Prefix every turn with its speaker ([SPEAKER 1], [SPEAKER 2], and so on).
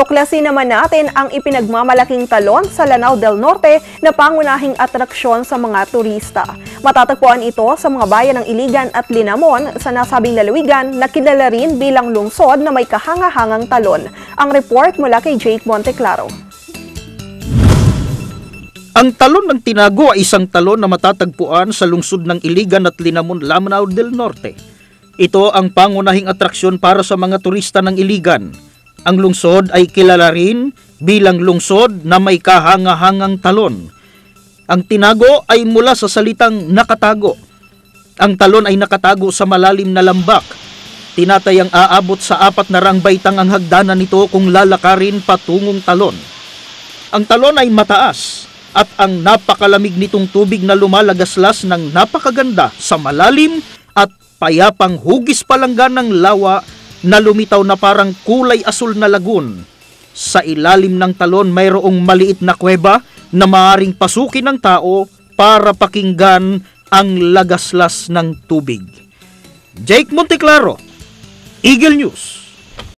[SPEAKER 1] Tuklasin naman natin ang ipinagmamalaking talon sa Lanao del Norte na pangunahing atraksyon sa mga turista. Matatagpuan ito sa mga bayan ng Iligan at Linamon sa nasabing lalawigan na kilala rin bilang lungsod na may kahangahangang talon. Ang report mula kay Jake Monteclaro.
[SPEAKER 2] Ang talon ng Tinago ay isang talon na matatagpuan sa lungsod ng Iligan at Linamon, Lanao del Norte. Ito ang pangunahing atraksyon para sa mga turista ng Iligan. Ang lungsod ay kilala rin bilang lungsod na may kahangahangang talon. Ang Tinago ay mula sa salitang nakatago. Ang talon ay nakatago sa malalim na lambak. Tinatayang aabot sa apat na rangbaitang ang hagdanan nito kung lalakarin patungong talon. Ang talon ay mataas at ang napakalamig nitong tubig na lumalagaslas ng napakaganda sa malalim at payapang hugis palanggan ng lawa na lumitaw na parang kulay asul na lagun. Sa ilalim ng talon mayroong maliit na kuweba na maaring pasukin ng tao para pakinggan ang lagaslas ng tubig. Jake Monteclaro, Eagle News.